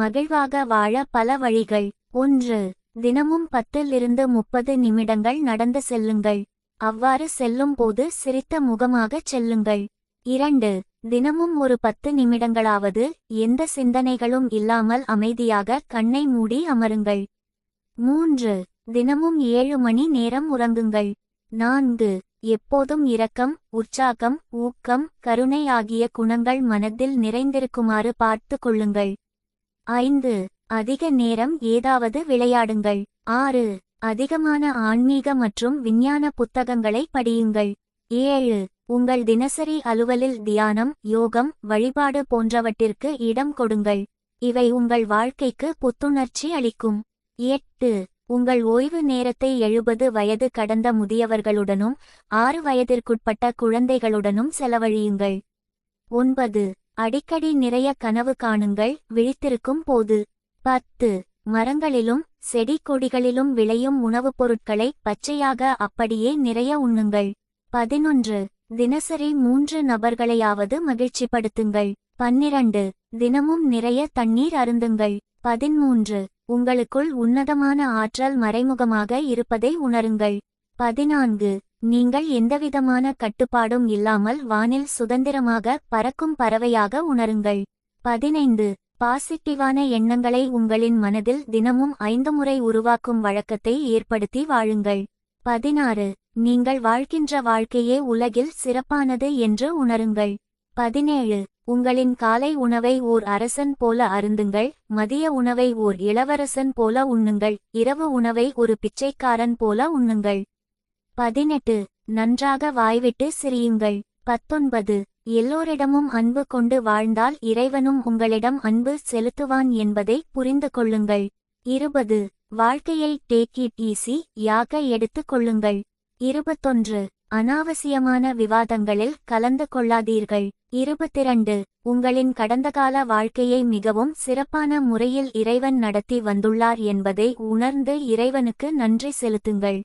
மகிழ்வாக வாழ பல வழிகள். ஒன்று தினமும் பத்தில் இருந்து முப்பது நிமிடங்கள் நடந்து செல்லுங்கள். அவ்வாறு செல்லும் போது சிரித்த முகமாகச் செல்லுங்கள். இரண்டு தினமும் ஒரு பத்து நிமிடங்களாவது எந்த சிந்தனைகளும் இல்லாமல் அமைதியாக கண்ணை மூடி அமருங்கள். மூன்று தினமும் ஏழு மணி நேரம் உறங்குங்கள். நான்கு எப்போதும் இரக்கம் உற்சாகம் ஊக்கம் கருணை ஆகிய குணங்கள் மனதில் நிறைந்திருக்குமாறு பார்த்து கொள்ளுங்கள். ஐந்து. அதிக நேரம் ஏதாவது விளையாடுங்கள். ஆறு. அதிகமான ஆன்மீக மற்றும் விஞ்ஞான புத்தகங்களை படியுங்கள். ஏழு. உங்கள் தினசரி அலுவலில் தியானம் யோகம் வழிபாடு போன்றவற்றிற்கு இடம் கொடுங்கள். இவை உங்கள் வாழ்க்கைக்கு புத்துணர்ச்சி அளிக்கும். எட்டு. உங்கள் ஓய்வு நேரத்தை எழுபது வயது கடந்த முதியவர்களுடனும் ஆறு வயதிற்குட்பட்ட குழந்தைகளுடனும் செலவழியுங்கள். ஒன்பது. அடிக்கடி நிறைய கனவு காணுங்கள் விழித்திருக்கும் போது. பத்து. மரங்களிலும் செடி கொடிகளிலும் விளையும் உணவுப் பொருட்களை பச்சையாக அப்படியே நிறைய உண்ணுங்கள். பதினொன்று. தினசரி மூன்று நபர்களையாவது மகிழ்ச்சிப்படுத்துங்கள். பன்னிரண்டு. தினமும் நிறைய தண்ணீர் அருந்துங்கள். பதிமூன்று. உங்களுக்குள் உன்னதமான ஆற்றல் மறைமுகமாக இருப்பதை உணருங்கள். பதினான்கு. நீங்கள் எந்தவிதமான கட்டுப்பாடும் இல்லாமல் வானில் சுதந்திரமாக பறக்கும் பறவையாக உணருங்கள். பதினைந்து. பாசிட்டிவான எண்ணங்களை உங்களின் மனதில் தினமும் ஐந்து முறை உருவாக்கும் வழக்கத்தை ஏற்படுத்தி வாழுங்கள். பதினாறு. நீங்கள் வாழ்கின்ற வாழ்க்கையே உலகில் சிறப்பானது என்று உணருங்கள். பதினேழு. உங்களின் காலை உணவை ஓர் அரசன் போல அருந்துங்கள் மதிய உணவை ஓர் இளவரசன் போல உண்ணுங்கள் இரவு உணவை ஒரு பிச்சைக்காரன் போல உண்ணுங்கள். பதினெட்டு. நன்றாக வாய்விட்டு சிரியுங்கள். பத்தொன்பது. எல்லோரிடமும் அன்பு கொண்டு வாழ்ந்தால் இறைவனும் உங்களிடம் அன்பு செலுத்துவான் என்பதை புரிந்து கொள்ளுங்கள். இருபது. வாழ்க்கையை டேக் இட் ஈஸி யாக எடுத்துக் கொள்ளுங்கள். இருபத்தொன்று. அனாவசியமான விவாதங்களில் கலந்து கொள்ளாதீர்கள். இருபத்திரண்டு. உங்களின் கடந்தகால வாழ்க்கையை மிகவும் சிறப்பான முறையில் இறைவன் நடத்தி வந்துள்ளார் என்பதை உணர்ந்து இறைவனுக்கு நன்றி செலுத்துங்கள்.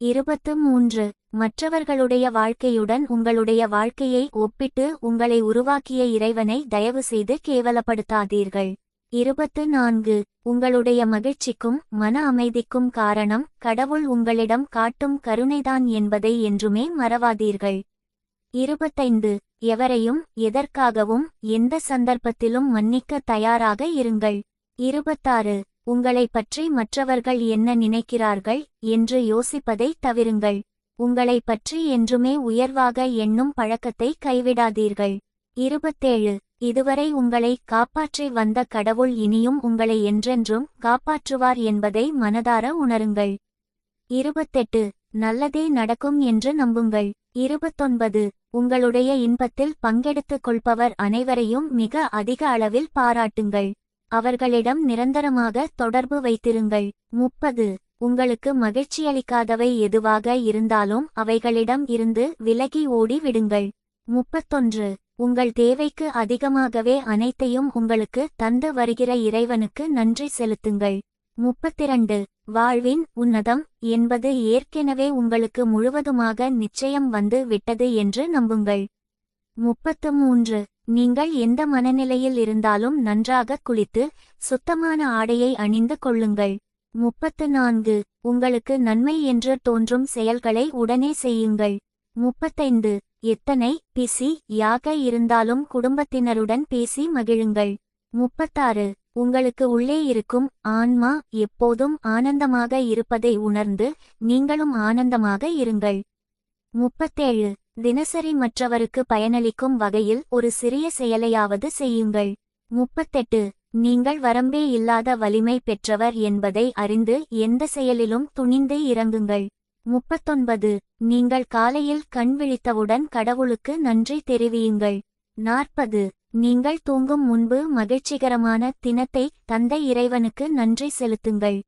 இருபத்து மூன்று. மற்றவர்களுடைய வாழ்க்கையுடன் உங்களுடைய வாழ்க்கையை ஒப்பிட்டு உங்களை உருவாக்கிய இறைவனை தயவு செய்து கேவலப்படுத்தாதீர்கள். இருபத்து நான்கு. உங்களுடைய மகிழ்ச்சிக்கும் மன அமைதிக்கும் காரணம் கடவுள் உங்களிடம் காட்டும் கருணைதான் என்பதை என்றுமே மறவாதீர்கள். இருபத்தைந்து. எவரையும் எதற்காகவும் எந்த சந்தர்ப்பத்திலும் மன்னிக்க தயாராக இருங்கள். இருபத்தாறு. உங்களைப் பற்றி மற்றவர்கள் என்ன நினைக்கிறார்கள் என்று யோசிப்பதை தவிருங்கள். உங்களைப் பற்றி என்றுமே உயர்வாக எண்ணும் பழக்கத்தை கைவிடாதீர்கள். இருபத்தேழு இதுவரை உங்களை காப்பாற்றி வந்த கடவுள் இனியும் உங்களை என்றென்றும் காப்பாற்றுவார் என்பதை மனதார உணருங்கள். இருபத்தெட்டு நல்லதே நடக்கும் என்று நம்புங்கள். இருபத்தொன்பது உங்களுடைய இன்பத்தில் பங்கெடுத்துக் கொள்பவர் அனைவரையும் மிக அதிக அளவில் பாராட்டுங்கள். அவர்களிடம் நிரந்தரமாக தொடர்பு வைத்திருங்கள். முப்பது. உங்களுக்கு மகிழ்ச்சியளிக்காதவை எதுவாக இருந்தாலும் அவைகளிடம் இருந்து விலகி ஓடி விடுங்கள். முப்பத்தொன்று. உங்கள் தேவைக்கு அதிகமாகவே அனைத்தையும் உங்களுக்கு தந்து வருகிற இறைவனுக்கு நன்றி செலுத்துங்கள். முப்பத்திரண்டு. வாழ்வின் உன்னதம் என்பது ஏற்கெனவே உங்களுக்கு முழுவதுமாக நிச்சயம் வந்து விட்டது என்று நம்புங்கள். முப்பத்து மூன்று. நீங்கள் எந்த மனநிலையில் இருந்தாலும் நன்றாக குளித்து சுத்தமான ஆடையை அணிந்து கொள்ளுங்கள். முப்பத்து நான்கு. உங்களுக்கு நன்மை என்று தோன்றும் செயல்களை உடனே செய்யுங்கள். முப்பத்தைந்து. எத்தனை? பிசி. யாக இருந்தாலும் குடும்பத்தினருடன் பேசி மகிழுங்கள். முப்பத்தாறு. உங்களுக்கு உள்ளே இருக்கும் ஆன்மா எப்போதும் ஆனந்தமாக இருப்பதை உணர்ந்து நீங்களும் ஆனந்தமாக இருங்கள். முப்பத்தேழு. தினசரி மற்றவருக்கு பயனளிக்கும் வகையில் ஒரு சிறிய செயலையாவது செய்யுங்கள். முப்பத்தெட்டு. நீங்கள் வரம்பே இல்லாத வலிமை பெற்றவர் என்பதை அறிந்து எந்த செயலிலும் துணிந்து இறங்குங்கள். முப்பத்தொன்பது. நீங்கள் காலையில் கண் விழித்தவுடன் கடவுளுக்கு நன்றி தெரிவியுங்கள். நாற்பது. நீங்கள் தூங்கும் முன்பு மகிழ்ச்சிகரமான தினத்தை தந்தை இறைவனுக்கு நன்றி செலுத்துங்கள்.